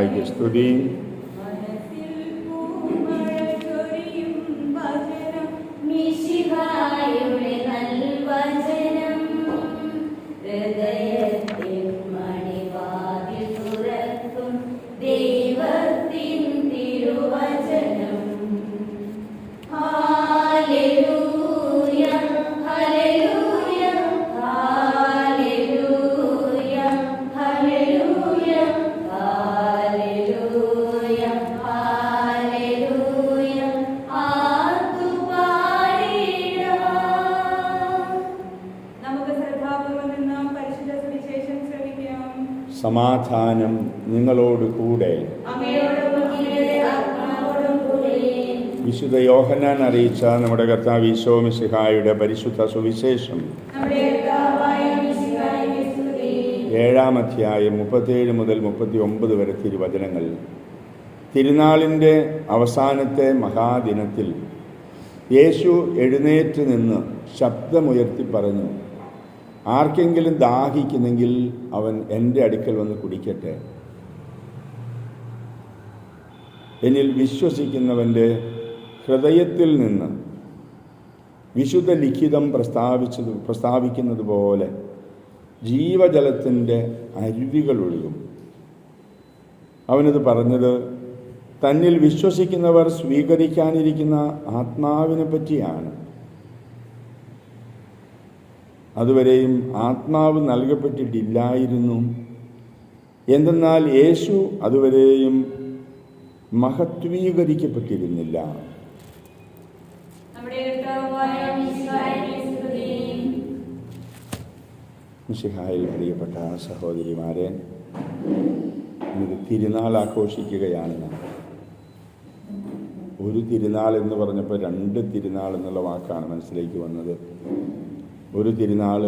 മിശിഹായ്ക്ക് സ്തുതി സമാധാനം നിങ്ങളോട് കൂടെ. വിശുദ്ധ യോഹനാൻ അറിയിച്ച നമ്മുടെ കർത്താവ് ഈശോ മിശിഹായുടെ പരിശുദ്ധ സുവിശേഷം. ഏഴാം അധ്യായം മുപ്പത്തേഴ് മുതൽ മുപ്പത്തി ഒമ്പത് വരെ തിരുവചനങ്ങൾ. തിരുനാളിന്റെ അവസാനത്തെ മഹാദിനത്തിൽ യേശു എഴുന്നേറ്റ് നിന്ന് ശബ്ദമുയർത്തി പറഞ്ഞു ആർക്കെങ്കിലും ദാഹിക്കുന്നെങ്കിൽ അവൻ എന്റെ അടുക്കൽ വന്ന് കുടിക്കട്ടെ. എന്നിൽ വിശ്വസിക്കുന്നവന്റെ ഹൃദയത്തിൽ നിന്ന് വിശുദ്ധ ലിഖിതം പ്രസ്താവിച്ചത് പ്രസ്താവിക്കുന്നത് പോലെ ജീവജലത്തിന്റെ അരുവികൾ ഒഴുകും. അവനത് പറഞ്ഞത് തന്നിൽ വിശ്വസിക്കുന്നവർ സ്വീകരിക്കാനിരിക്കുന്ന ആത്മാവിനെ പറ്റിയാണ് അതുവരെയും ആത്മാവ് നൽകപ്പെട്ടിട്ടില്ലായിരുന്നു. എന്തെന്നാൽ യേശു അതുവരെയും മഹത്വീകരിക്കപ്പെട്ടിരുന്നില്ല. പ്രിയപ്പെട്ട സഹോദരിമാരെ ഇത് തിരുനാൾ ആഘോഷിക്കുകയാണ് നാം. ഒരു തിരുനാൾ എന്ന് പറഞ്ഞപ്പോൾ രണ്ട് തിരുനാൾ എന്നുള്ള വാക്കാണ് മനസ്സിലേക്ക് വന്നത്. ഒരു തിരുനാൾ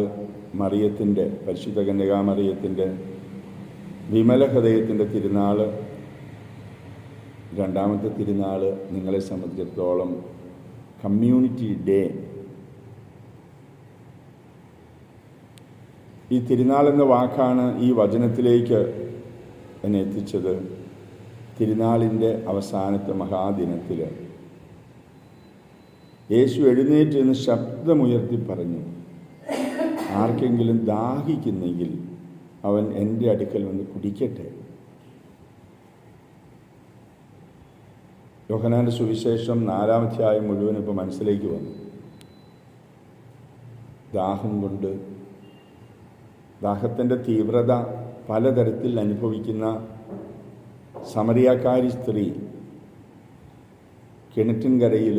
മറിയത്തിന്റെ പരിശുദ്ധ കന്യകാമറിയത്തിന്റെ വിമല ഹൃദയത്തിന്റെ തിരുനാൾ രണ്ടാമത്തെ തിരുനാൾ നിങ്ങളെ സംബന്ധിച്ചിടത്തോളം കമ്മ്യൂണിറ്റി ഡേ. ഈ തിരുനാൾ എന്ന വാക്കാണ് ഈ വചനത്തിലേക്ക് എന്നെ എത്തിച്ചത്. തിരുനാളിന്റെ അവസാനത്തെ മഹാദിനത്തിൽ യേശു എഴുന്നേറ്റ് എന്ന് ശബ്ദമുയർത്തി പറഞ്ഞു ആർക്കെങ്കിലും ദാഹിക്കുന്നെങ്കിൽ അവൻ എന്റെ അടുക്കൽ വന്ന് കുടിക്കട്ടെ. യോഹനാന്റെ സുവിശേഷം നാലാമധ്യായം മുഴുവൻ ഇപ്പോൾ മനസ്സിലേക്ക് വന്നു. ദാഹം കൊണ്ട് ദാഹത്തിന്റെ തീവ്രത പലതരത്തിൽ അനുഭവിക്കുന്ന സമറിയാക്കാരി സ്ത്രീ കിണറ്റിൻകരയിൽ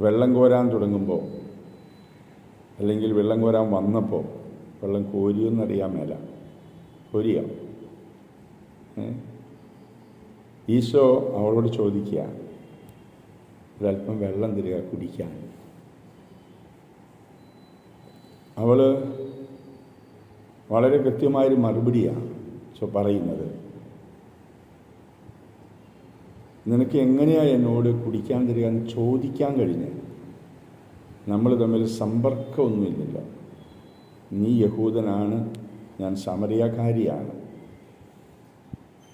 വെള്ളം കോരാൻ തുടങ്ങുമ്പോൾ അല്ലെങ്കിൽ വെള്ളം കോരാൻ വന്നപ്പോൾ വെള്ളം കോരിയെന്നറിയാൻ മേല. കോരിയ? ഈശോ അവളോട് ചോദിക്കുക ഒരല്പം വെള്ളം തരിക കുടിക്കാൻ. അവൾ വളരെ കൃത്യമായൊരു മറുപടിയാണ് സോ പറയുന്നത്. നിനക്ക് എങ്ങനെയാണ് എന്നോട് കുടിക്കാൻ തരിക എന്ന് ചോദിക്കാൻ കഴിഞ്ഞത് നമ്മൾ തമ്മിൽ സമ്പർക്കമൊന്നുമില്ല. നീ യഹൂദനാണ് ഞാൻ സമറിയാക്കാരിയാണ്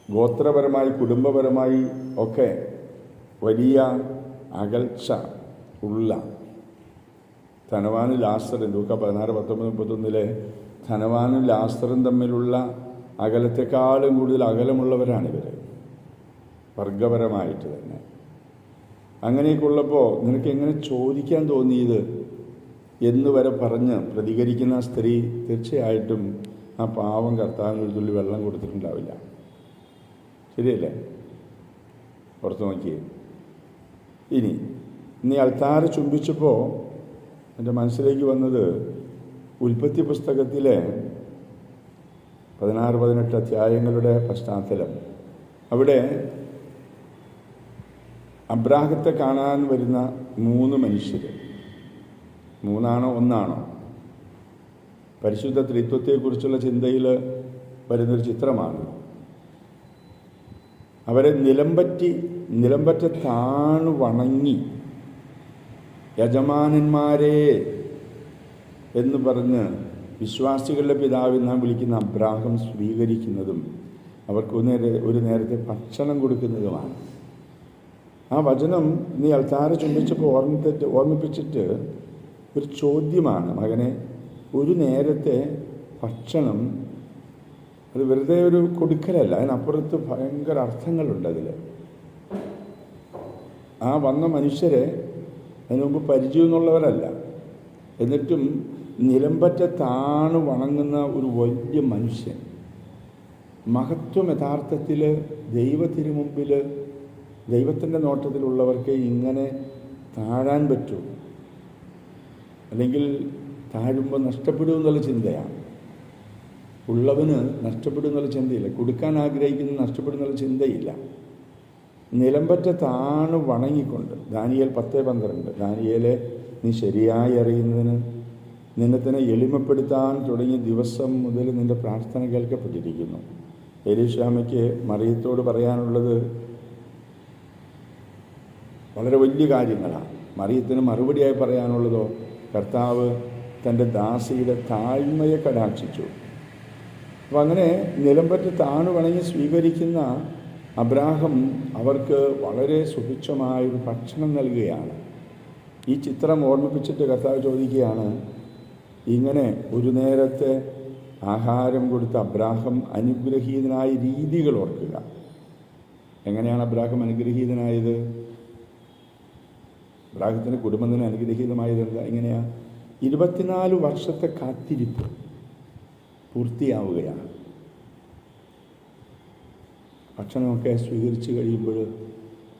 ഗോത്രപരമായി കുടുംബപരമായി ഒക്കെ വലിയ അകൽച്ച ഉള്ള ധനവാനും ലാസ്റ്ററും ലൂക്ക പതിനാറ് പത്തൊമ്പത് മുപ്പത്തൊന്നിലെ ധനവാനും ലാസ്റ്ററും തമ്മിലുള്ള അകലത്തെക്കാളും കൂടുതൽ അകലമുള്ളവരാണിവർ വർഗപരമായിട്ട് തന്നെ. അങ്ങനെയൊക്കെ ഉള്ളപ്പോൾ നിനക്ക് എങ്ങനെ ചോദിക്കാൻ തോന്നിയത് എന്ന് വരെ പറഞ്ഞ് പ്രതികരിക്കുന്ന ആ സ്ത്രീ തീർച്ചയായിട്ടും ആ പാവം കർത്താവിന് ഒരു തുള്ളി വെള്ളം കൊടുത്തിട്ടുണ്ടാവില്ല. ശരിയല്ലേ? പുറത്ത് നോക്കിയേ. ഇനി നീ അൾത്താറ് ചുംബിച്ചപ്പോൾ എന്റെ മനസ്സിലേക്ക് വന്നത് ഉൽപ്പത്തി പുസ്തകത്തിലെ പതിനാറ് പതിനെട്ട് അധ്യായങ്ങളുടെ പശ്ചാത്തലം. അവിടെ അബ്രാഹത്തെ കാണാൻ വരുന്ന മൂന്ന് മനുഷ്യർ. മൂന്നാണോ ഒന്നാണോ? പരിശുദ്ധ ത്രിത്വത്തെക്കുറിച്ചുള്ള ചിന്തയിൽ വരുന്നൊരു ചിത്രമാണ്. അവരെ നിലംപറ്റി നിലംപറ്റ താണു വണങ്ങി യജമാനന്മാരെ എന്ന് പറഞ്ഞ് വിശ്വാസികളുടെ പിതാവിൽ നാം വിളിക്കുന്ന അബ്രാഹം സ്വീകരിക്കുന്നതും അവർക്ക് ഒരു നേരത്തെ ഭക്ഷണം കൊടുക്കുന്നതുമാണ്. ആ വചനം നീ അൾത്താര ചുംബിച്ചപ്പോൾ ഓർമ്മിപ്പിച്ചിട്ട് ഓർമ്മിപ്പിച്ചിട്ട് ഒരു ചോദ്യമാണ് മകനെ. ഒരു നേരത്തെ ഭക്ഷണം അത് വെറുതെ ഒരു കൊടുക്കലല്ല അതിനപ്പുറത്ത് ഭയങ്കര അർത്ഥങ്ങളുണ്ട് അതിൽ ആ വന്ന മനുഷ്യരെ അതിനു മുമ്പ് പരിചയമെന്നുള്ളവരല്ല. എന്നിട്ടും നിലമ്പറ്റ താണു വണങ്ങുന്ന ഒരു വലിയ മനുഷ്യൻ. മഹത്വം യഥാർത്ഥത്തിൽ ദൈവത്തിനു മുമ്പിൽ ദൈവത്തിന്റെ നോട്ടത്തിലുള്ളവർക്ക് ഇങ്ങനെ താഴാൻ പറ്റൂ. അല്ലെങ്കിൽ താഴുമ്പോൾ നഷ്ടപ്പെടും എന്നുള്ള ചിന്തയാണ്. ഉള്ളവന് നഷ്ടപ്പെടും എന്നുള്ള ചിന്തയില്ല. കൊടുക്കാൻ ആഗ്രഹിക്കുന്ന നഷ്ടപ്പെടും എന്നുള്ള ചിന്തയില്ല. നിലമ്പറ്റ താണു വണങ്ങിക്കൊണ്ട് ദാനിയേൽ പത്ത് പന്ത്രണ്ട് ദാനിയേലെ നീ ശരിയായി അറിയുന്നതിന് നിന്നെ തന്നെ എളിമപ്പെടുത്താൻ തുടങ്ങിയ ദിവസം മുതൽ നിന്റെ പ്രാർത്ഥന കേൾക്കപ്പെട്ടിരിക്കുന്നു. എലീഷാമയ്ക്ക് മറിയത്തോട് പറയാനുള്ളത് വളരെ വലിയ കാര്യങ്ങളാണ്. മറിയത്തിന് മറുപടിയായി പറയാനുള്ളതോ കർത്താവ് തന്റെ ദാസിയുടെ താഴ്മയെ കടാക്ഷിച്ചു. അപ്പം അങ്ങനെ നിലമ്പറ്റ് താണു വണങ്ങി സ്വീകരിക്കുന്ന അബ്രാഹം അവർക്ക് വളരെ സുഭിക്ഷമായൊരു ഭക്ഷണം നൽകുകയാണ്. ഈ ചിത്രം ഓർമ്മിപ്പിച്ചിട്ട് കർത്താവ് ചോദിക്കുകയാണ് ഇങ്ങനെ ഒരു നേരത്തെ ആഹാരം കൊടുത്ത അബ്രാഹം അനുഗ്രഹീതനായ രീതികൾ ഓർക്കുക. എങ്ങനെയാണ് അബ്രാഹം അനുഗ്രഹീതനായത്? അബ്രാഹത്തിന്റെ കുടുംബം തന്നെ അനുഗ്രഹീതമായത് എന്താ എങ്ങനെയാ ഇരുപത്തിനാല് വർഷത്തെ കാത്തിരിപ്പ് പൂർത്തിയാവുകയാണ്. ഭക്ഷണമൊക്കെ സ്വീകരിച്ചു കഴിയുമ്പോൾ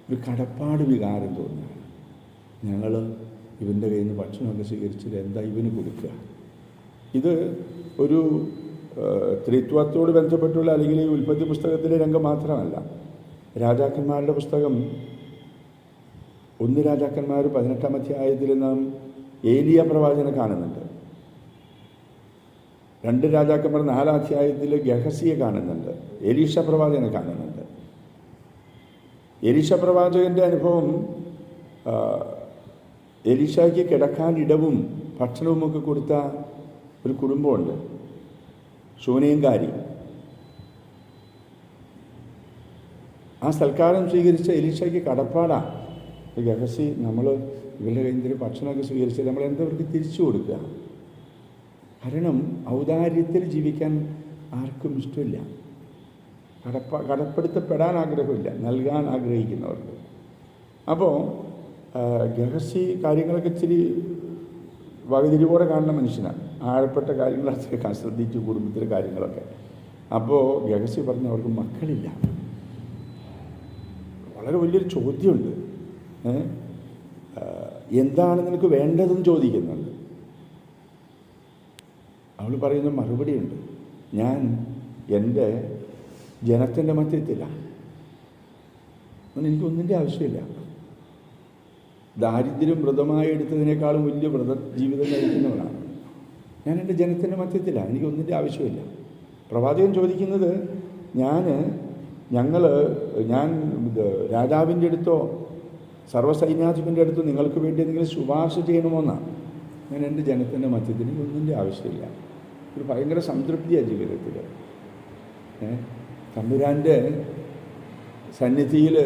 ഒരു കടപ്പാട് വികാരം തോന്നുകയാണ്. ഞങ്ങൾ ഇവന്റെ കയ്യിൽ നിന്ന് ഭക്ഷണമൊക്കെ സ്വീകരിച്ചിട്ട് എന്താ ഇവന് കൊടുക്കുക? ഇത് ഒരു സ്ത്രീത്വത്തോട് ത്രിത്വത്തോട് ബന്ധപ്പെട്ടുള്ള അല്ലെങ്കിൽ ഈ ഉൽപ്പത്തി പുസ്തകത്തിലെ രംഗം മാത്രമല്ല. രാജാക്കന്മാരുടെ പുസ്തകം ഒന്ന് രാജാക്കന്മാർ പതിനെട്ടാം അധ്യായത്തിൽ നാം ഏലിയ പ്രവാചനെ കാണുന്നുണ്ട്. രണ്ട് രാജാക്കന്മാർ നാലാം അധ്യായത്തിൽ ഗഹസിയെ കാണുന്നുണ്ട്. എലീഷ പ്രവാചകനെ കാണുന്നുണ്ട്. എലീഷ പ്രവാചകന്റെ അനുഭവം എലീഷയ്ക്ക് കിടക്കാൻ ഇടവും ഭക്ഷണവുമൊക്കെ കൊടുത്ത ഒരു കുടുംബമുണ്ട്. ശൂനയങ്കാരി ആ സൽക്കാരം സ്വീകരിച്ച എലീഷയ്ക്ക് കടപ്പാടാണ്. ഗഹസി നമ്മൾ ഇവരുടെ നിന്ന് ഭക്ഷണമൊക്കെ സ്വീകരിച്ച് നമ്മൾ എന്തവർക്ക് തിരിച്ചു കൊടുക്കുക? കാരണം ഔദാര്യത്തിൽ ജീവിക്കാൻ ആർക്കും ഇഷ്ടമില്ല. കടപ്പ കടപ്പെടുത്തപ്പെടാൻ ആഗ്രഹമില്ല. നൽകാൻ ആഗ്രഹിക്കുന്നവർക്ക്. അപ്പോൾ ഗഹസി കാര്യങ്ങളൊക്കെ ഇച്ചിരി വകതിരിവോടെ കാണുന്ന മനുഷ്യനാണ്. ആഴപ്പെട്ട കാര്യങ്ങളൊക്കെ ശ്രദ്ധിച്ചു കുടുംബത്തിലെ കാര്യങ്ങളൊക്കെ. അപ്പോൾ ഗഹസി പറഞ്ഞു അവർക്ക് മക്കളില്ല. വളരെ വലിയൊരു ചോദ്യമുണ്ട്. എന്താണ് നിനക്ക് വേണ്ടതെന്ന് ചോദിക്കുന്നുണ്ട് അവൾ പറയുന്ന മറുപടിയുണ്ട്. ഞാൻ എന്റെ ജനത്തിന്റെ മധ്യത്തിലാണ്. എനിക്കൊന്നിന്റെ ആവശ്യമില്ല. ദാരിദ്ര്യം വ്രതമായി എടുത്തതിനേക്കാളും വലിയ വ്രത ജീവിതം നയിക്കുന്നവനാണ് ഞാൻ എന്റെ ജനത്തിന്റെ മധ്യത്തിലാണ്. എനിക്കൊന്നിന്റെ ആവശ്യമില്ല. പ്രവാചകൻ ചോദിക്കുന്നത് ഞാൻ ഞങ്ങൾ ഞാൻ രാജാവിന്റെ അടുത്തോ സർവസൈന്യാധിപന്റെ അടുത്ത് നിങ്ങൾക്ക് വേണ്ടി എന്തെങ്കിലും ശുപാർശ ചെയ്യണമെന്നാണ് ഞാൻ എന്റെ ജനത്തിന്റെ മധ്യത്തിന് ഒന്നിന്റെ ആവശ്യമില്ല. ഒരു ഭയങ്കര സംതൃപ്തിയാണ് ജീവിതത്തിൽ തമ്പുരാന്റെ സന്നിധിയിൽ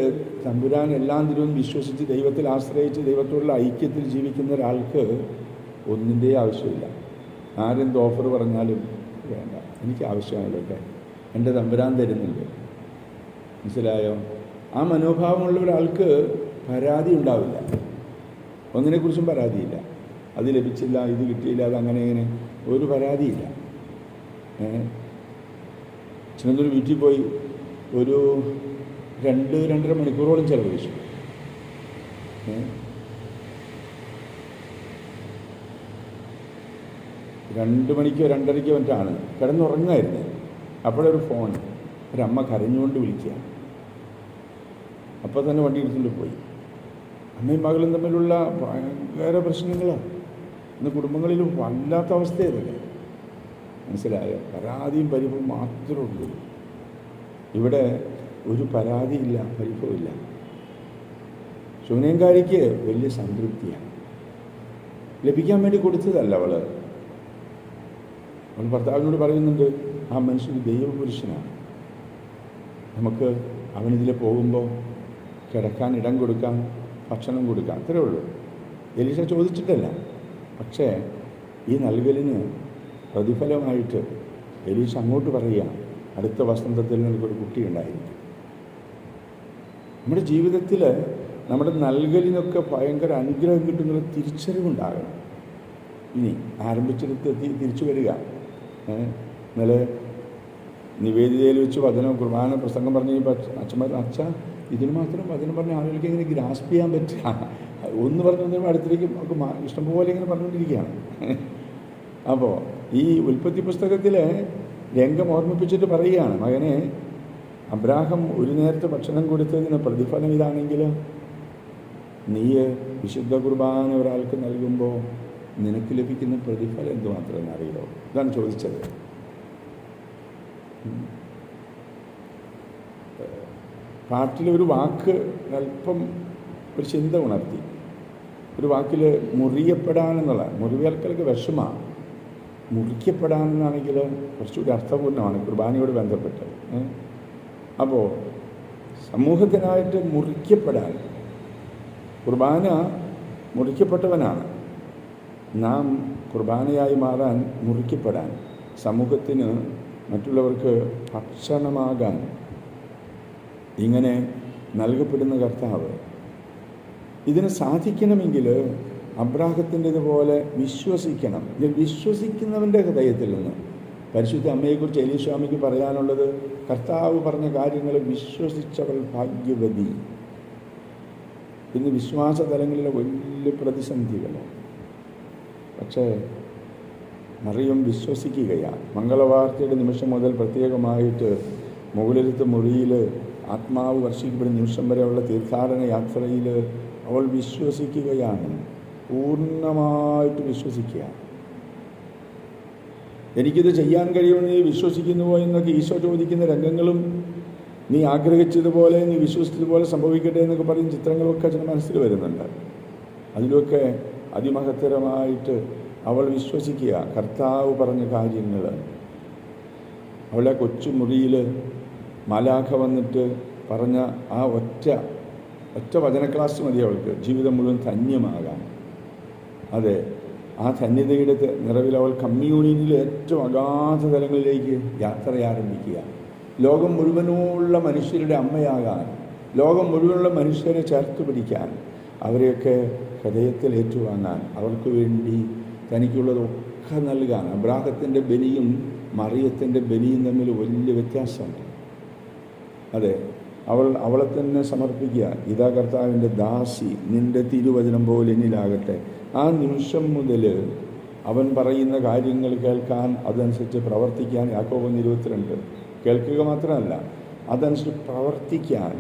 തമ്പുരാൻ എല്ലാം തിരുവൻ വിശ്വസിച്ച് ദൈവത്തിൽ ആശ്രയിച്ച് ദൈവത്തോടുള്ള ഐക്യത്തിൽ ജീവിക്കുന്ന ഒരാൾക്ക് ഒന്നിന്റെ ആവശ്യമില്ല. ആരെന്ത് ഓഫർ പറഞ്ഞാലും വേണ്ട. എനിക്ക് ആവശ്യമാണല്ലോക്കെ എന്റെ തമ്പുരാൻ തരുന്നുണ്ട്. മനസ്സിലായോ? ആ മനോഭാവമുള്ള ഒരാൾക്ക് പരാതി ഉണ്ടാവില്ല. ഒന്നിനെക്കുറിച്ചും പരാതിയില്ല. അത് ലഭിച്ചില്ല ഇത് കിട്ടിയില്ല അത് അങ്ങനെ ഇങ്ങനെ ഒരു പരാതിയില്ല. ചിലന്തൊരു വീട്ടിൽ പോയി ഒരു രണ്ട് രണ്ടര മണിക്കൂറോളം ചിലവഴിച്ചു? രണ്ട് മണിക്കോ രണ്ടരയ്ക്കോ മറ്റാണ് കിടന്നുറങ്ങായിരുന്നു. അപ്പോഴൊരു ഫോൺ. ഒരമ്മ കരഞ്ഞുകൊണ്ട് വിളിക്കുക. അപ്പോൾ തന്നെ വണ്ടി എടുത്തുകൊണ്ട് പോയി. അമ്മയും മകളും തമ്മിലുള്ള ഭയങ്കര പ്രശ്നങ്ങളാണ്. ഇന്ന് കുടുംബങ്ങളിൽ വല്ലാത്ത അവസ്ഥയതല്ലേ മനസ്സിലായോ? പരാതിയും പരിഭവം മാത്രമേ ഉള്ളൂ. ഇവിടെ ഒരു പരാതിയില്ല പരിഭവമില്ല. ശൂന്യങ്കാരിക്ക് വലിയ സംതൃപ്തിയാണ്. ലഭിക്കാൻ വേണ്ടി കൊടുത്തതല്ല അവൾ. അവൾ ഭർത്താവിനോട് പറയുന്നുണ്ട് ആ മനുഷ്യൻ ദൈവപുരുഷനാണ്. നമുക്ക് അവനിതിൽ പോകുമ്പോൾ കിടക്കാൻ ഇടം കൊടുക്കാം ഭക്ഷണം കൊടുക്കുക. അത്രേ ഉള്ളൂ. എലീഷ ചോദിച്ചിട്ടല്ല. പക്ഷേ ഈ നൽകലിന് പ്രതിഫലമായിട്ട് എലീഷ അങ്ങോട്ട് പറയുക അടുത്ത വസന്തത്തിൽ നിനക്കൊരു കുട്ടി ഉണ്ടായിരിക്കും. നമ്മുടെ ജീവിതത്തിൽ നമ്മുടെ നൽകലിനൊക്കെ ഭയങ്കര അനുഗ്രഹം കിട്ടുന്നൊരു തിരിച്ചറിവുണ്ടാകണം. ഇനി ആരംഭിച്ചെടുത്ത് തിരിച്ചു വരിക? ഇന്നലെ നിവേദിതയിൽ വെച്ച് വചനം കുർബാന പ്രസംഗം പറഞ്ഞ് കഴിയുമ്പോൾ അച്ഛന്മാർ അച്ഛ ഇതിന് മാത്രം വചനം പറഞ്ഞ ആളുകൾക്ക് ഇങ്ങനെ ഗ്രാസ്പ് ചെയ്യാൻ പറ്റുക ഒന്ന് പറഞ്ഞു തന്നെ അടുത്തേക്ക് നമുക്ക് ഇഷ്ടംപോലെ ഇങ്ങനെ പറഞ്ഞുകൊണ്ടിരിക്കുകയാണ്. അപ്പോൾ ഈ ഉൽപ്പത്തി പുസ്തകത്തിലെ രംഗം ഓർമ്മിപ്പിച്ചിട്ട് പറയുകയാണ് മകനെ അബ്രാഹം ഒരു നേരത്തെ ഭക്ഷണം കൊടുത്തതിന് പ്രതിഫലം ഇതാണെങ്കിൽ നീ വിശുദ്ധ കുർബാന ഒരാൾക്ക് നൽകുമ്പോൾ നിനക്ക് ലഭിക്കുന്ന പ്രതിഫലം എന്തുമാത്രമെന്ന് അറിയോ ഇതാണ് ചോദിച്ചത്. പാട്ടിലൊരു വാക്ക് അല്പം ഒരു ചിന്ത ഉണർത്തി. ഒരു വാക്കിൽ മുറിയപ്പെടാനെന്നുള്ള മുറിവേൽക്കലൊക്കെ വിഷമാണ് മുറിക്കപ്പെടാനെന്നാണെങ്കിൽ കുറച്ചുകൂടി അർത്ഥപൂർണമാണ് കുർബാനയോട് ബന്ധപ്പെട്ട്. അപ്പോൾ സമൂഹത്തിനായിട്ട് മുറിക്കപ്പെടാൻ കുർബാന മുറിക്കപ്പെട്ടവനാണ്. നാം കുർബാനയായി മാറാൻ മുറിക്കപ്പെടാൻ സമൂഹത്തിന് മറ്റുള്ളവർക്ക് ഭക്ഷണമാകാൻ ഇങ്ങനെ നൽകപ്പെടുന്ന കർത്താവ്. ഇതിന് സാധിക്കണമെങ്കിൽ അബ്രാഹത്തിന്റെതുപോലെ വിശ്വസിക്കണം. വിശ്വസിക്കുന്നവന്റെ ഹൃദയത്തിൽ നിന്ന്. പരിശുദ്ധ അമ്മയെക്കുറിച്ച് എലിസ്വാമിക്ക് പറയാനുള്ളത് കർത്താവ് പറഞ്ഞ കാര്യങ്ങൾ വിശ്വസിച്ചവൾ ഭാഗ്യവതി. ഇന്ന് വിശ്വാസ തലങ്ങളിലെ വലിയ പ്രതിസന്ധികൾ. പക്ഷേ മറിയം വിശ്വസിക്കുകയാണ്. മംഗളവാർത്തയുടെ നിമിഷം മുതൽ പ്രത്യേകമായിട്ട് മുകളിലത്തെ മുറിയിൽ ആത്മാവ് വർഷിക്കപ്പെടുന്ന നിമിഷം വരെയുള്ള തീർത്ഥാടന യാത്രയിൽ അവൾ വിശ്വസിക്കുകയാണ്. പൂർണമായിട്ട് വിശ്വസിക്കുക എനിക്കിത് ചെയ്യാൻ കഴിയുമെന്ന് നീ വിശ്വസിക്കുന്നുവോ എന്നൊക്കെ ഈശോ ചോദിക്കുന്ന രംഗങ്ങളും നീ ആഗ്രഹിച്ചതുപോലെ നീ വിശ്വസിച്ചതുപോലെ സംഭവിക്കട്ടെ എന്നൊക്കെ പറയുന്ന ചിത്രങ്ങളൊക്കെ ചില മനസ്സിൽ വരുന്നുണ്ട്. അതിലൊക്കെ അതിമഹത്തരമായിട്ട് അവൾ വിശ്വസിക്കുക. കർത്താവ് പറഞ്ഞ കാര്യങ്ങൾ അവളെ കൊച്ചു മുറിയിൽ മാലാഖ വന്നിട്ട് പറഞ്ഞ ആ ഒറ്റ ഒറ്റ വചന ക്ലാസ് മതി അവൾക്ക്. ജീവിതം മുഴുവൻ ധന്യമാകാൻ. അതെ ആ ധന്യതയുടെ നിറവിൽ അവൾ കമ്മ്യൂണിറ്റിയിലെ ഏറ്റവും അഗാധ തലങ്ങളിലേക്ക് യാത്ര ആരംഭിക്കുക. ലോകം മുഴുവനുള്ള മനുഷ്യരുടെ അമ്മയാകാൻ ലോകം മുഴുവനുള്ള മനുഷ്യരെ ചേർത്ത് പിടിക്കാൻ അവരെയൊക്കെ ഹൃദയത്തിൽ ഏറ്റുവാങ്ങാൻ അവർക്ക് വേണ്ടി തനിക്കുള്ളതൊക്കെ നൽകാൻ. അബ്രാഹത്തിന്റെ ബലിയും മറിയത്തിന്റെ ബലിയും തമ്മിൽ വലിയ വ്യത്യാസമുണ്ട്. അതെ. അവൾ അവളെ തന്നെ സമർപ്പിക്കുക. ഇതാ കർത്താവിന്റെ ദാസി നിന്റെ തിരുവചനം പോലെ എന്നിലാകട്ടെ. ആ നിമിഷം മുതൽ അവൻ പറയുന്ന കാര്യങ്ങൾ കേൾക്കാൻ അതനുസരിച്ച് പ്രവർത്തിക്കാൻ യാക്കോബൻ ഇരുപത്തിരണ്ട്. കേൾക്കുക മാത്രമല്ല അതനുസരിച്ച് പ്രവർത്തിക്കാൻ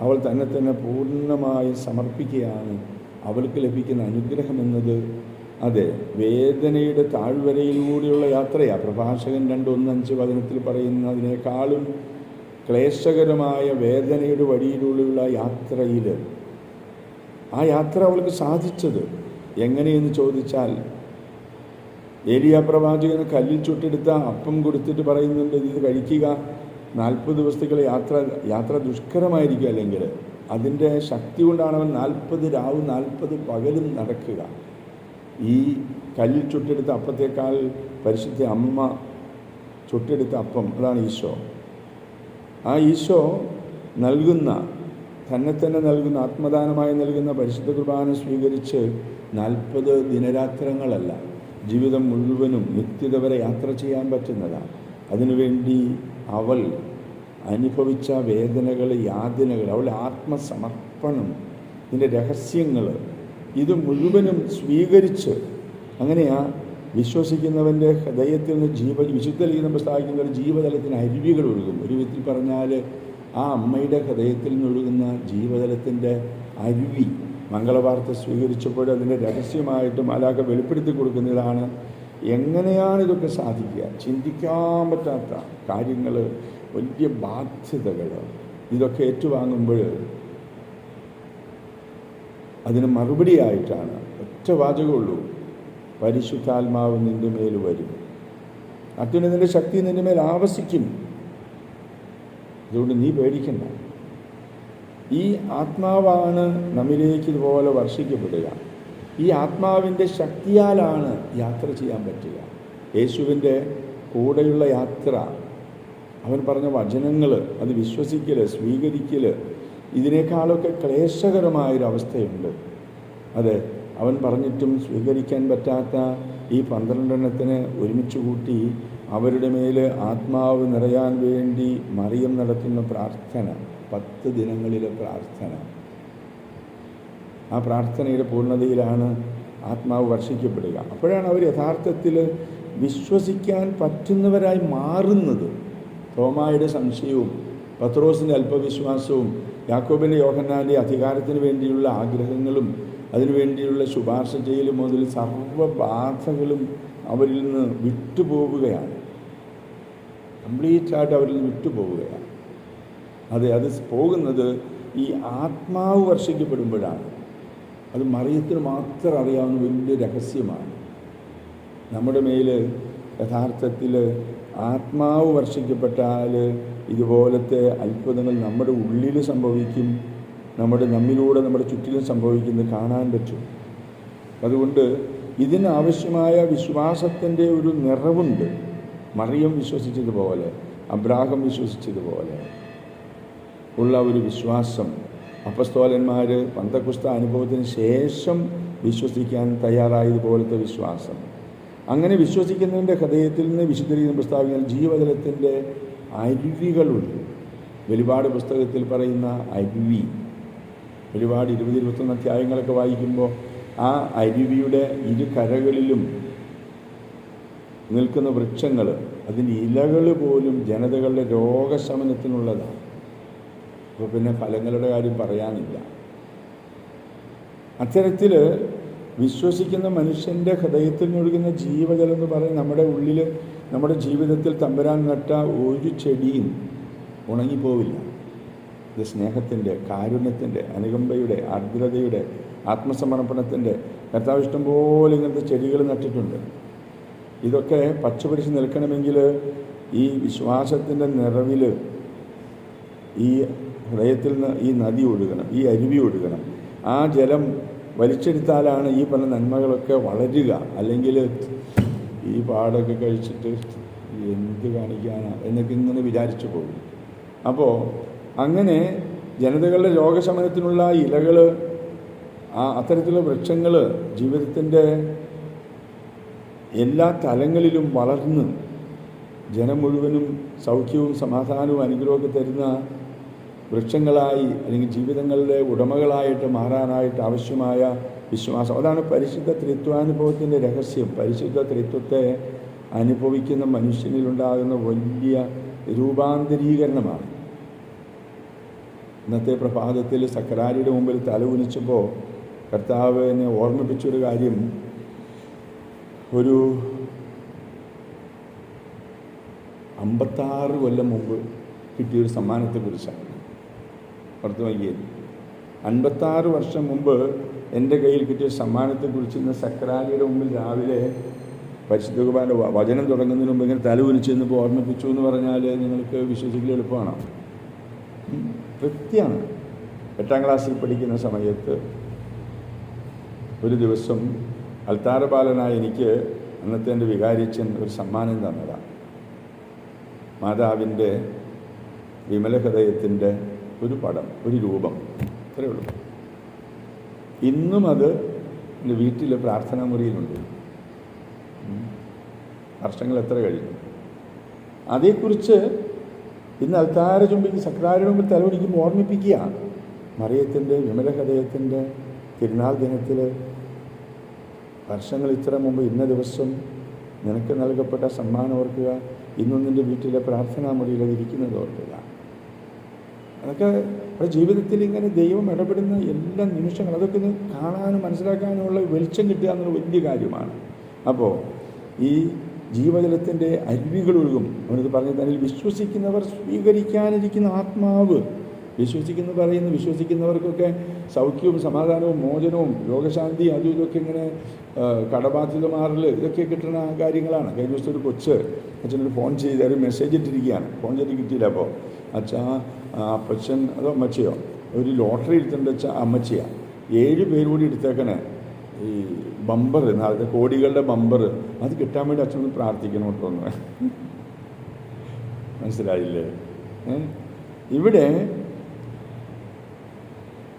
അവൾ തന്നെ തന്നെ പൂർണമായി സമർപ്പിക്കുകയാണ്. അവൾക്ക് ലഭിക്കുന്ന അനുഗ്രഹം എന്നത് അതെ വേദനയുടെ താഴ്വരയിലൂടെയുള്ള യാത്രയാണ് പ്രഭാഷകൻ രണ്ട് ഒന്ന് അഞ്ച് വചനത്തിൽ പറയുന്നതിനേക്കാളും ക്ലേശകരമായ വേദനയുടെ വഴിയിലൂടെയുള്ള യാത്രയിൽ ആ യാത്ര അവൾക്ക് സാധിച്ചത് എങ്ങനെയെന്ന് ചോദിച്ചാൽ ഏലിയ പ്രവാചകൻ കല്ലിൽ ചുട്ടെടുത്ത അപ്പം കൊടുത്തിട്ട് പറയുന്നുണ്ട് ഇത് കഴിക്കുക. നാൽപ്പത് ദിവസത്തേക്കുള്ള യാത്ര യാത്ര ദുഷ്കരമായിരിക്കും അല്ലെങ്കിൽ അതിന്റെ ശക്തി കൊണ്ടാണ് അവൻ നാൽപ്പത് രാവും നാൽപ്പത് പകലും നടക്കുക. ഈ കല്ലിൽ ചുട്ടെടുത്ത അപ്പത്തേക്കാൾ പരിശുദ്ധ അമ്മ ചുട്ടെടുത്ത അപ്പം അതാണ് ഈശോ. ആ ഈശോ നൽകുന്ന തന്നെ തന്നെ നൽകുന്ന ആത്മദാനമായി നൽകുന്ന പരിശുദ്ധ കുർബാന സ്വീകരിച്ച് നാൽപ്പത് ദിനരാത്രങ്ങളല്ല ജീവിതം മുഴുവനും നിത്യത വരെ യാത്ര ചെയ്യാൻ പറ്റുന്നതാണ് അതിനുവേണ്ടി അവൾ അനുഭവിച്ച വേദനകൾ യാതനകൾ അവൾ ആത്മസമർപ്പണം ഇതിന്റെ രഹസ്യങ്ങൾ ഇത് മുഴുവനും സ്വീകരിച്ച് അങ്ങനെയാ വിശ്വസിക്കുന്നവന്റെ ഹൃദയത്തിൽ നിന്ന് ജീവ വിശുദ്ധ ലീനം സ്ഥാപിക്കുന്ന ഒരു ജീവതലത്തിന് അരുവികൾ ഒഴുകും. ഒരു വിധത്തിൽ പറഞ്ഞാൽ ആ അമ്മയുടെ ഹൃദയത്തിൽ നിന്ന് ഒഴുകുന്ന ജീവതലത്തിന്റെ അരുവി മംഗളവാർത്ത സ്വീകരിച്ചപ്പോൾ അതിന്റെ രഹസ്യമായിട്ട് മാലാഖ വെളിപ്പെടുത്തി കൊടുക്കുന്നതാണ്. എങ്ങനെയാണ് ഇതൊക്കെ സാധിക്കുക? ചിന്തിക്കാൻ പറ്റാത്ത കാര്യങ്ങൾ വലിയ ബാധ്യതകൾ ഇതൊക്കെ ഏറ്റുവാങ്ങുമ്പോൾ അതിന് മറുപടിയായിട്ടാണ് ഒറ്റ വാചകമുള്ളൂ പരിശുദ്ധാത്മാവ് നിന്റെ മേൽ വരും. അത്യുന്നതിന്റെ ശക്തി നിന്റെ മേൽ ആവസിക്കും. അതുകൊണ്ട് നീ പേടിക്കണ്ട. ഈ ആത്മാവാണ് നമ്മിലേക്ക് ഇതുപോലെ വർഷിക്കപ്പെടുക. ഈ ആത്മാവിന്റെ ശക്തിയാലാണ് യാത്ര ചെയ്യാൻ പറ്റുക. യേശുവിന്റെ കൂടെയുള്ള യാത്ര അവൻ പറഞ്ഞ വചനങ്ങൾ അത് വിശ്വസിക്കൽ സ്വീകരിക്കൽ ഇതിനേക്കാളൊക്കെ ക്ലേശകരമായൊരവസ്ഥയുണ്ട്. അതെ അവൻ പറഞ്ഞിട്ടും സ്വീകരിക്കാൻ പറ്റാത്ത ഈ പന്ത്രണ്ടെണ്ണത്തിന് ഒരുമിച്ച് കൂട്ടി അവരുടെ മേൽ ആത്മാവ് നിറയാൻ വേണ്ടി മറിയം നടത്തുന്ന പ്രാർത്ഥന പത്ത് ദിനങ്ങളിലെ പ്രാർത്ഥന. ആ പ്രാർത്ഥനയുടെ പൂർണതയിലാണ് ആത്മാവ് വർഷിക്കപ്പെടുക. അപ്പോഴാണ് അവർ യഥാർത്ഥത്തിൽ വിശ്വസിക്കാൻ പറ്റുന്നവരായി മാറുന്നത്. തോമായുടെ സംശയവും പത്രോസിന്റെ അല്പവിശ്വാസവും യാക്കോബിന്റെ യോഹന്നാന്റെ അധികാരത്തിന് വേണ്ടിയുള്ള ആഗ്രഹങ്ങളും അതിനുവേണ്ടിയുള്ള ശുപാർശ ചെയ്യലും മുതൽ സർവബാധകളും അവരിൽ നിന്ന് വിട്ടുപോവുകയാണ്. കംപ്ലീറ്റായിട്ട് അവരിൽ നിന്ന് വിട്ടുപോവുകയാണ്. അതെ അത് പോകുന്നത് ഈ ആത്മാവ് വർഷിക്കപ്പെടുമ്പോഴാണ്. അത് മറിയത്തിന് മാത്രം അറിയാവുന്ന വലിയ രഹസ്യമാണ്. നമ്മുടെ മേൽ യഥാർത്ഥത്തിൽ ആത്മാവ് വർഷിക്കപ്പെട്ടാൽ ഇതുപോലത്തെ അത്ഭുതങ്ങൾ നമ്മുടെ ഉള്ളിൽ സംഭവിക്കും. നമ്മുടെ നമ്മിലൂടെ നമ്മുടെ ചുറ്റിലും സംഭവിക്കുന്നത് കാണാൻ പറ്റും. അതുകൊണ്ട് ഇതിനാവശ്യമായ വിശ്വാസത്തിന്റെ ഒരു നിറവുണ്ട്. മറിയം വിശ്വസിച്ചതുപോലെ അബ്രാഹം വിശ്വസിച്ചതുപോലെ ഉള്ള ഒരു വിശ്വാസം. അപ്പസ്തോലന്മാർ പന്തക്കുസ്ത അനുഭവത്തിന് ശേഷം വിശ്വസിക്കാൻ തയ്യാറായതുപോലത്തെ വിശ്വാസം. അങ്ങനെ വിശ്വസിക്കുന്നവന്റെ ഹൃദയത്തിൽ നിന്ന് വിശുദ്ധരീതം പ്രസ്താവിക്കാൻ ജീവജലത്തിന്റെ അരുവികളുണ്ട്. വെളിപാട് പുസ്തകത്തിൽ പറയുന്ന അരുവി. ഒരുപാട് ഇരുപത് ഇരുപത്തൊന്ന് അധ്യായങ്ങളൊക്കെ വായിക്കുമ്പോൾ ആ അരുവിയുടെ ഇരു കരകളിലും നിൽക്കുന്ന വൃക്ഷങ്ങൾ അതിന്റെ ഇലകൾ പോലും ജനതകളുടെ രോഗശമനത്തിനുള്ളതാണ്. അപ്പോൾ പിന്നെ ഫലങ്ങളുടെ കാര്യം പറയാനില്ല. അത്തരത്തിൽ വിശ്വസിക്കുന്ന മനുഷ്യന്റെ ഹൃദയത്തിൽ നിന്നൊഴുകുന്ന ജീവജലം എന്ന് പറയുന്നത് നമ്മുടെ ഉള്ളിൽ നമ്മുടെ ജീവിതത്തിൽ തമ്പരാൻ നട്ട ഒരു ചെടിയും ഉണങ്ങിപ്പോവില്ല. ഇത് സ്നേഹത്തിന്റെ കാരുണ്യത്തിന്റെ അനുകമ്പയുടെ ആർദ്രതയുടെ ആത്മസമർപ്പണത്തിന്റെ കർത്താവ് ഇഷ്ടംപോലെ ഇങ്ങനത്തെ ചെടികൾ നട്ടിട്ടുണ്ട്. ഇതൊക്കെ പച്ചപിടിച്ച് നിൽക്കണമെങ്കിൽ ഈ വിശ്വാസത്തിന്റെ നിറവിൽ ഈ ഹൃദയത്തിൽ നിന്ന് ഈ നദി ഒഴുകണം ഈ അരുവി ഒഴുകണം. ആ ജലം വലിച്ചെടുത്താലാണ് ഈ പല നന്മകളൊക്കെ വളരുക. അല്ലെങ്കിൽ ഈ പാടൊക്കെ കഴിച്ചിട്ട് എന്ത് കാണിക്കാനാണ് എന്നൊക്കെ ഇങ്ങനെ വിചാരിച്ചു പോകും. അപ്പോൾ അങ്ങനെ ജനതകളുടെ രോഗശമനത്തിനുള്ള ഇലകൾ ആ അത്തരത്തിലുള്ള വൃക്ഷങ്ങൾ ജീവിതത്തിന്റെ എല്ലാ തലങ്ങളിലും വളർന്ന് ജനം മുഴുവനും സൗഖ്യവും സമാധാനവും അനുഗ്രഹമൊക്കെ തരുന്ന വൃക്ഷങ്ങളായി അല്ലെങ്കിൽ ജീവിതങ്ങളുടെ ഉടമകളായിട്ട് മാറാനായിട്ട് ആവശ്യമായ വിശ്വാസം. അതാണ് പരിശുദ്ധ ത്രിത്വാനുഭവത്തിന്റെ രഹസ്യം. പരിശുദ്ധ ത്രിത്വത്തെ അനുഭവിക്കുന്ന മനുഷ്യനിലുണ്ടാകുന്ന വലിയ രൂപാന്തരീകരണമാണ്. ഇന്നത്തെ പ്രഭാതത്തിൽ സക്കരാരിയുടെ മുമ്പിൽ തലകുനിച്ചപ്പോൾ കർത്താവ് എന്നെ ഓർമ്മിപ്പിച്ചൊരു കാര്യം. ഒരു അമ്പത്താറ് കൊല്ലം മുമ്പ് കിട്ടിയൊരു സമ്മാനത്തെക്കുറിച്ചാണ്. പുറത്ത് വൈകിയത് അൻപത്താറ് വർഷം മുമ്പ് എന്റെ കയ്യിൽ കിട്ടിയ സമ്മാനത്തെക്കുറിച്ച് ഇന്ന് സക്രാലിയുടെ മുമ്പിൽ രാവിലെ പരിശുദ്ധ കുമാരന്റെ വചനം തുടങ്ങുന്നതിന് മുമ്പ് ഇങ്ങനെ തലകുനിച്ച് ഇന്നിപ്പോൾ ഓർമ്മിപ്പിച്ചു എന്ന് പറഞ്ഞാൽ നിങ്ങൾക്ക് വിശ്വസിക്കൽ എളുപ്പമാണ്. ഉം, കൃത്യമാണ് എട്ടാം ക്ലാസ്സിൽ പഠിക്കുന്ന സമയത്ത് ഒരു ദിവസം അൽത്താരപാലനായ എനിക്ക് അന്നത്തെ എന്റെ വികാരിച്ചൻ ഒരു സമ്മാനം തന്നതാണ് മാതാവിന്റെ വിമലഹൃദയത്തിന്റെ ഒരു പടം ഒരു രൂപം അത്രയേ ഉള്ളൂ. ഇന്നും അത് എന്റെ വീട്ടിലെ പ്രാർത്ഥനാ മുറിയിലുണ്ട്. വർഷങ്ങൾ എത്ര കഴിഞ്ഞു? അതേക്കുറിച്ച് ഇന്ന് അൽത്താര ചുംബിക്ക് സക്രാരുടെ മുമ്പിൽ തലവടിക്കുമ്പോൾ ഓർമ്മിപ്പിക്കുകയാണ് മറിയത്തിന്റെ വിമല ഹൃദയത്തിന്റെ തിരുനാൾ ദിനത്തിൽ വർഷങ്ങൾ ഇത്ര മുമ്പ് ഇന്ന ദിവസം നിനക്ക് നൽകപ്പെട്ട സമ്മാനം ഓർക്കുക ഇന്നും നിന്റെ വീട്ടിലെ പ്രാർത്ഥനാ മുറിയിൽ ഇരിക്കുന്നത് ഓർക്കുക. അതൊക്കെ നമ്മുടെ ജീവിതത്തിൽ ഇങ്ങനെ ദൈവം ഇടപെടുന്ന എല്ലാ നിമിഷങ്ങളും അതൊക്കെ ഒന്ന് കാണാനും മനസ്സിലാക്കാനുമുള്ള വെളിച്ചം കിട്ടുക എന്നുള്ള വലിയ കാര്യമാണ്. അപ്പോൾ ഈ ജീവജലത്തിന്റെ അരുവികൾ ഒഴുകും അവനത് പറഞ്ഞത് തന്നിൽ വിശ്വസിക്കുന്നവർ സ്വീകരിക്കാനിരിക്കുന്ന ആത്മാവ്. വിശ്വസിക്കുന്നു പറയുന്നു. വിശ്വസിക്കുന്നവർക്കൊക്കെ സൗഖ്യവും സമാധാനവും മോചനവും രോഗശാന്തി അതും ഇതൊക്കെ ഇങ്ങനെ കടബാധ്യത ഇതൊക്കെ കിട്ടുന്ന കാര്യങ്ങളാണ്. കഴിഞ്ഞ ദിവസം ഒരു കൊച്ച് അച്ഛനൊരു ഫോൺ ചെയ്ത് ഒരു മെസ്സേജ് ഇട്ടിരിക്കുകയാണ്. ഫോൺ ചെയ്ത് കിട്ടിയില്ല അപ്പോൾ. അച്ഛാ അപ്പച്ചൻ അതോ അമ്മച്ചയോ? ഒരു ലോട്ടറി എടുത്തിട്ടുണ്ട് അച്ഛ അമ്മച്ചിയാണ് ഏഴ് പേര് കൂടി എടുത്തേക്കണേ. ഈ ബമ്പർ നാളത്തെ കോടികളുടെ ബമ്പർ അത് കിട്ടാൻ വേണ്ടി അച്ഛനൊന്ന് പ്രാർത്ഥിക്കണം കേട്ടോ ഒന്ന്. മനസ്സിലായില്ലേ? ഇവിടെ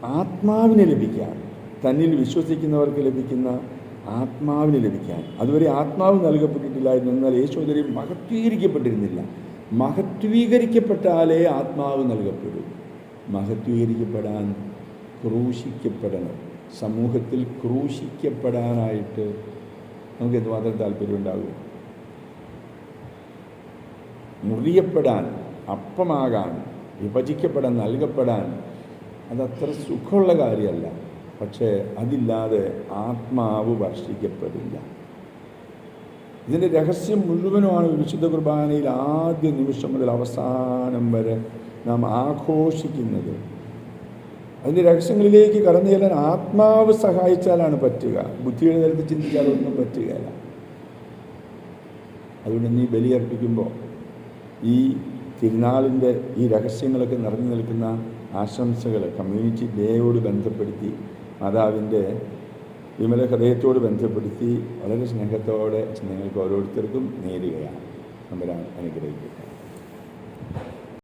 ആത്മാവിനെ ലഭിക്കാൻ തന്നിൽ വിശ്വസിക്കുന്നവർക്ക് ലഭിക്കുന്ന ആത്മാവിനെ ലഭിക്കാൻ. അതുവരെ ആത്മാവ് നൽകപ്പെട്ടിട്ടില്ലായിരുന്നു എന്നാൽ യേശോദരി മഹത്വീകരിക്കപ്പെട്ടിരുന്നില്ല. മഹത്വീകരിക്കപ്പെട്ടാലേ ആത്മാവ് നൽകപ്പെടൂ. മഹത്വീകരിക്കപ്പെടാൻ ക്രൂശിക്കപ്പെടണം. സമൂഹത്തിൽ ക്രൂശിക്കപ്പെടാനായിട്ട് നമുക്ക് എന്തുമാത്രം താല്പര്യമുണ്ടാകും മുറിയപ്പെടാൻ അപ്പമാകാൻ വിഭജിക്കപ്പെടാൻ നൽകപ്പെടാൻ അതത്ര സുഖമുള്ള കാര്യമല്ല. പക്ഷേ അതില്ലാതെ ആത്മാവ് വർഷിക്കപ്പെടില്ല. ഇതിന്റെ രഹസ്യം മുഴുവനുമാണ് വിശുദ്ധ കുർബാനയിൽ ആദ്യ നിമിഷം മുതൽ അവസാനം വരെ നാം ആഘോഷിക്കുന്നത്. അതിന്റെ രഹസ്യങ്ങളിലേക്ക് കടന്നു ചെല്ലാൻ ആത്മാവ് സഹായിച്ചാലാണ് പറ്റുക. ബുദ്ധിയുടെ തരത്തിൽ ചിന്തിച്ചാലൊന്നും പറ്റുകയില്ല. അതുകൊണ്ട് നീ ബലിയർപ്പിക്കുമ്പോൾ ഈ തിരുനാളിന്റെ ഈ രഹസ്യങ്ങളൊക്കെ നിറഞ്ഞു നിൽക്കുന്ന ആശംസകൾ കമ്മ്യൂണിറ്റി ഡേയോട് ബന്ധപ്പെടുത്തി മാതാവിന്റെ വിമല ഹൃദയത്തോട് ബന്ധപ്പെടുത്തി വളരെ സ്നേഹത്തോടെ നിങ്ങൾക്ക് ഓരോരുത്തർക്കും നേരുകയാണ്. നമ്പരാൻ അനുഗ്രഹിക്കട്ടെ.